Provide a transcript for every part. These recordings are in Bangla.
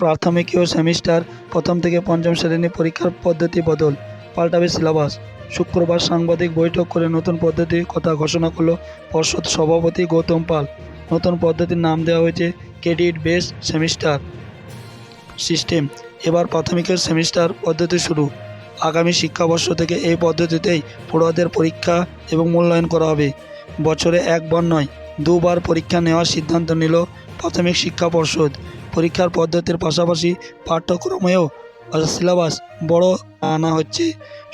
প্রাথমিকীয় সেমিস্টার, প্রথম থেকে পঞ্চম শ্রেণি পরীক্ষার পদ্ধতি বদল। পাল্টাবে সিলেবাস। শুক্রবার সাংবাদিক বৈঠক করে নতুন পদ্ধতির কথা ঘোষণা করল পর্ষদ সভাপতি গৌতম পাল। নতুন পদ্ধতির নাম দেওয়া হয়েছে ক্রেডিট বেস সেমিস্টার সিস্টেম। এবার প্রাথমিকের সেমিস্টার পদ্ধতি শুরু। আগামী শিক্ষাবর্ষ থেকে এই পদ্ধতিতেই পড়ুয়াদের পরীক্ষা এবং মূল্যায়ন করা হবে। বছরে একবার নয়, দুবার পরীক্ষা নেওয়ার সিদ্ধান্ত নিল প্রাথমিক শিক্ষা পর্ষদ। পরীক্ষার পদ্ধতির পাশাপাশি পাঠ্যক্রমেও সিলেবাস বড় আনা হচ্ছে।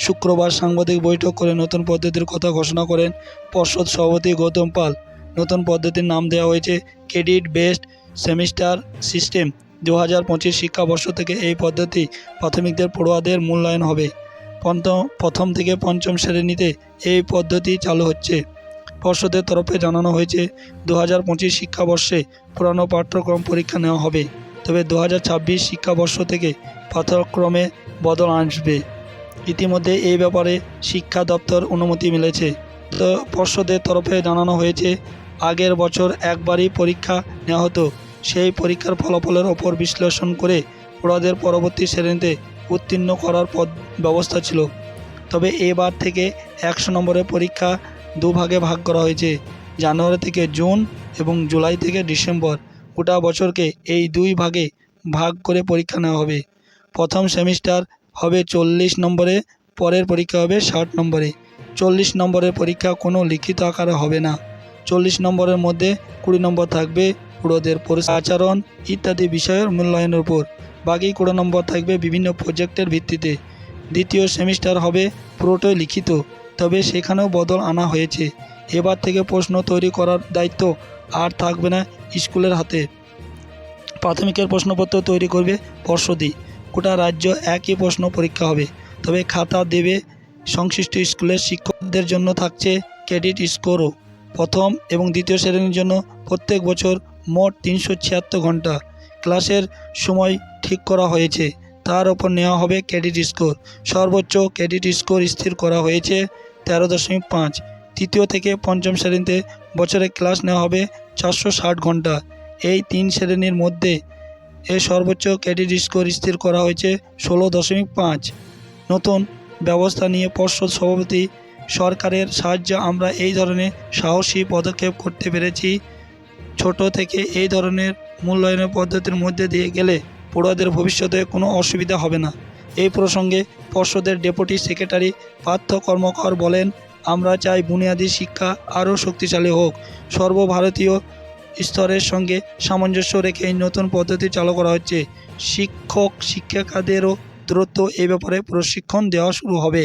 শুক্রবার সাংবাদিক বৈঠক করে নতুন পদ্ধতির কথা ঘোষণা করেন পর্ষদ সভাপতি গৌতম পাল। নতুন পদ্ধতির নাম দেওয়া হয়েছে ক্রেডিট বেসড সেমিস্টার সিস্টেম। দু হাজার পঁচিশ শিক্ষাবর্ষ থেকে এই পদ্ধতি প্রাথমিকদের পড়ুয়াদের মূল্যায়ন হবে। পঞ্চম, প্রথম থেকে পঞ্চম শ্রেণীতে এই পদ্ধতি চালু হচ্ছে। পর্ষদের তরফে জানানো হয়েছে দু হাজার পঁচিশ শিক্ষাবর্ষে পুরানো পাঠ্যক্রম পরীক্ষা নেওয়া হবে। তবে দু হাজার ছাব্বিশ শিক্ষাবর্ষ থেকে পাঠ্যক্রমে বদল আসবে। ইতিমধ্যে এই ব্যাপারে শিক্ষা দপ্তর অনুমতি মিলেছে। তো পর্ষদের তরফে জানানো হয়েছে, আগের বছর একবারই পরীক্ষা নেওয়া হতো। সেই পরীক্ষার ফলাফলের ওপর বিশ্লেষণ করে পড়ুয়াদের পরবর্তী শ্রেণীতে উত্তীর্ণ করার পদ ব্যবস্থা ছিল। তবে এবার থেকে একশো নম্বরের পরীক্ষা দুভাগে ভাগ করা হয়েছে। জানুয়ারি থেকে জুন এবং জুলাই থেকে ডিসেম্বর গোটা বছরকে এই দুই ভাগে ভাগ করে পরীক্ষা নেওয়া হবে। প্রথম সেমিস্টার হবে চল্লিশ নম্বরে, পরের পরীক্ষা হবে ষাট নম্বরে। চল্লিশ নম্বরের পরীক্ষা কোনো লিখিত আকারে হবে না। চল্লিশ নম্বরের মধ্যে কুড়ি নম্বর থাকবে পুরোদের আচরণ ইত্যাদি বিষয়ের মূল্যায়নের উপর। বাকি কুড়ি নম্বর থাকবে বিভিন্ন প্রজেক্টের ভিত্তিতে। দ্বিতীয় সেমিস্টার হবে পুরোটাই লিখিত। তবে সেখানেও বদল আনা হয়েছে। এবার থেকে প্রশ্ন তৈরি করার দায়িত্ব আর থাকবে না স্কুলের হাতে। প্রাথমিকের প্রশ্নপত্র তৈরি করবে পর্ষদই গোটা রাজ্য একই প্রশ্ন পরীক্ষা হবে। তবে খাতা দেবে সংশ্লিষ্ট স্কুলের শিক্ষকদের জন্য থাকছে ক্রেডিট স্কোরও। প্রথম এবং দ্বিতীয় শ্রেণির জন্য প্রত্যেক বছর মোট তিনশো ছিয়াত্তর ঘণ্টা ক্লাসের সময় ঠিক করা হয়েছে। তার ওপর নেওয়া হবে ক্রেডিট স্কোর। সর্বোচ্চ ক্রেডিট স্কোর স্থির করা হয়েছে তেরো দশমিক পাঁচ। তৃতীয় থেকে পঞ্চম শ্রেণীতে বছরে ক্লাস নেওয়া হবে চারশো ষাট ঘণ্টা। এই তিন শ্রেণির মধ্যে এ সর্বোচ্চ ক্রেডিট স্কোর স্থির করা হয়েছে ষোলো দশমিক পাঁচ। নতুন ব্যবস্থা নিয়ে পর্ষদ সভাপতি সরকারের সাহায্যে আমরা এই ধরনের সাহসী পদক্ষেপ করতে পেরেছি। ছোট থেকে এই ধরনের মূল্যায়নের পদ্ধতির মধ্যে দিয়ে গেলে পড়ুয়াদের ভবিষ্যতে কোনো অসুবিধা হবে না। এই প্রসঙ্গে পর্ষদের ডেপুটি সেক্রেটারি পার্থ কর্মকর বলেন, আমরা চাই বুনিয়াদী শিক্ষা আরও শক্তিশালী হোক। সর্বভারতীয় স্তরের সঙ্গে সামঞ্জস্য রেখে এই নতুন পদ্ধতি চালু করা হচ্ছে। শিক্ষক, শিক্ষিকাদেরও দ্রুত এ ব্যাপারে প্রশিক্ষণ দেওয়া শুরু হবে।